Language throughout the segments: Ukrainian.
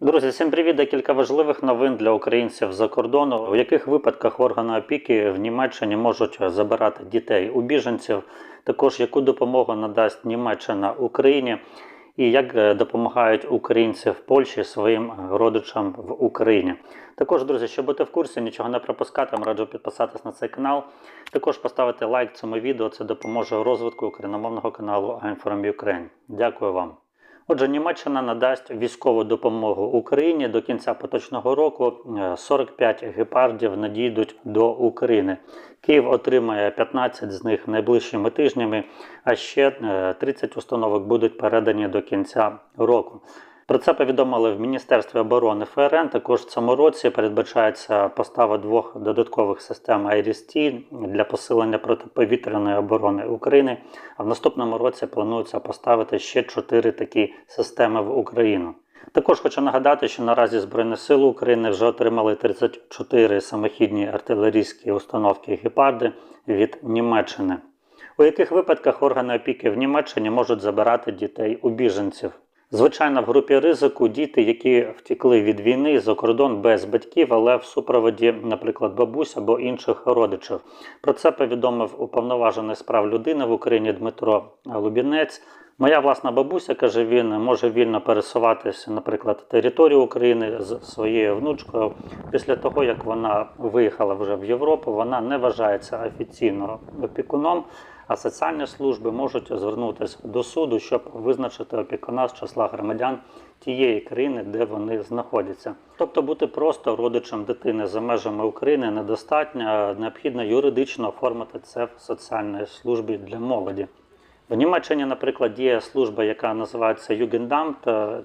Друзі, всім привіт! Декілька важливих новин для українців за кордону. В яких випадках органи опіки в Німеччині можуть забирати дітей у біженців? Також яку допомогу надасть Німеччина Україні, і як е, допомагають українці в Польщі своїм родичам в Україні. Також, друзі, щоб бути в курсі, нічого не пропускати, раджу підписатись на цей канал. Також поставити лайк цьому відео. Це допоможе розвитку україномовного каналу I'm from Ukraine. Дякую вам. Отже, Німеччина надасть військову допомогу Україні до кінця поточного року. Е, 45 гепардів надійдуть до України. Київ отримає 15 з них найближчими тижнями, а ще е, 30 установок будуть передані до кінця року. Про це повідомили в Міністерстві оборони ФРН. Також в цьому році передбачається постава двох додаткових систем IRIS-T для посилення протиповітряної оборони України. А в наступному році планується поставити ще чотири такі системи в Україну. Також хочу нагадати, що наразі Збройні Сили України вже отримали 34 самохідні артилерійські установки гепарди від Німеччини. У яких випадках органи опіки в Німеччині можуть забирати дітей у біженців? Звичайно, в групі ризику діти, які втекли від війни за кордон без батьків, але в супроводі, наприклад, бабусь або інших родичів. Про це повідомив уповноважений з прав людини в Україні Дмитро Лубінець. Моя власна бабуся каже, він може вільно пересуватися, наприклад, територію України з своєю внучкою. Після того, як вона виїхала вже в Європу, вона не вважається офіційно опікуном а соціальні служби можуть звернутися до суду, щоб визначити опікуна з числа громадян тієї країни, де вони знаходяться. Тобто бути просто родичем дитини за межами України недостатньо, необхідно юридично оформити це в соціальній службі для молоді. В Німеччині, наприклад, діє служба, яка називається Югендамт,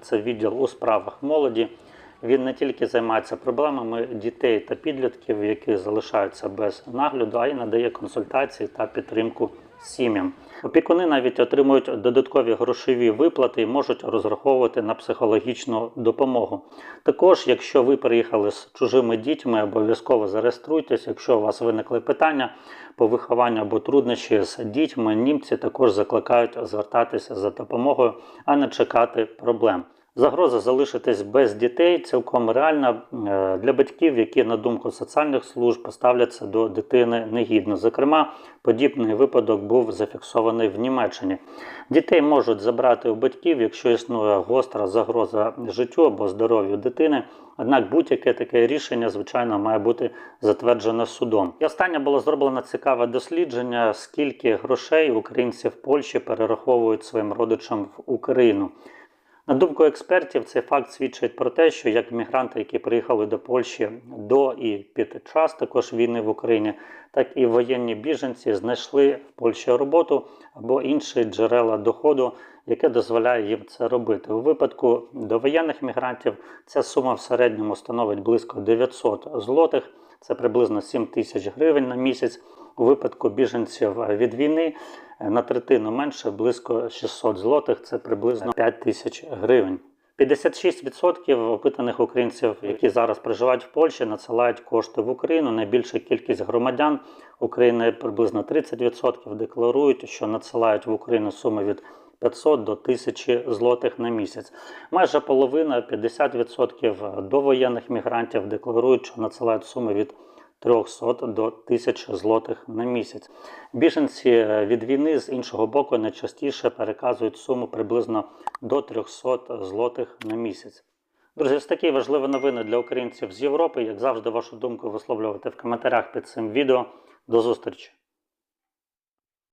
це відділ у справах молоді. Він не тільки займається проблемами дітей та підлітків, які залишаються без нагляду, а й надає консультації та підтримку сім'ям. Опікуни навіть отримують додаткові грошові виплати і можуть розраховувати на психологічну допомогу. Також, якщо ви приїхали з чужими дітьми, обов'язково зареєструйтесь. Якщо у вас виникли питання по вихованню або труднощі з дітьми, німці також закликають звертатися за допомогою, а не чекати проблем. Загроза залишитись без дітей цілком реальна е, для батьків, які, на думку соціальних служб, поставляться до дитини негідно. Зокрема, подібний випадок був зафіксований в Німеччині. Дітей можуть забрати у батьків, якщо існує гостра загроза життю або здоров'ю дитини. Однак будь-яке таке рішення, звичайно, має бути затверджене судом. І останнє було зроблено цікаве дослідження, скільки грошей українці в Польщі перераховують своїм родичам в Україну. На думку експертів, цей факт свідчить про те, що як мігранти, які приїхали до Польщі до і під час також війни в Україні, так і воєнні біженці знайшли в Польщі роботу або інші джерела доходу, яке дозволяє їм це робити. У випадку довоєнних мігрантів ця сума в середньому становить близько 900 злотих, це приблизно 7 тисяч гривень на місяць. У випадку біженців від війни на третину менше, близько 600 злотих, це приблизно 5 тисяч гривень. 56% опитаних українців, які зараз проживають в Польщі, надсилають кошти в Україну. Найбільша кількість громадян України приблизно 30% декларують, що надсилають в Україну суми від 500 до 1000 злотих на місяць. Майже половина, 50% довоєнних мігрантів декларують, що надсилають суми від 300 до 1000 злотих на місяць. Біженці від війни з іншого боку найчастіше переказують суму приблизно до 300 злотих на місяць. Друзі, ось такі важливі новини для українців з Європи. Як завжди, вашу думку висловлювати в коментарях під цим відео. До зустрічі!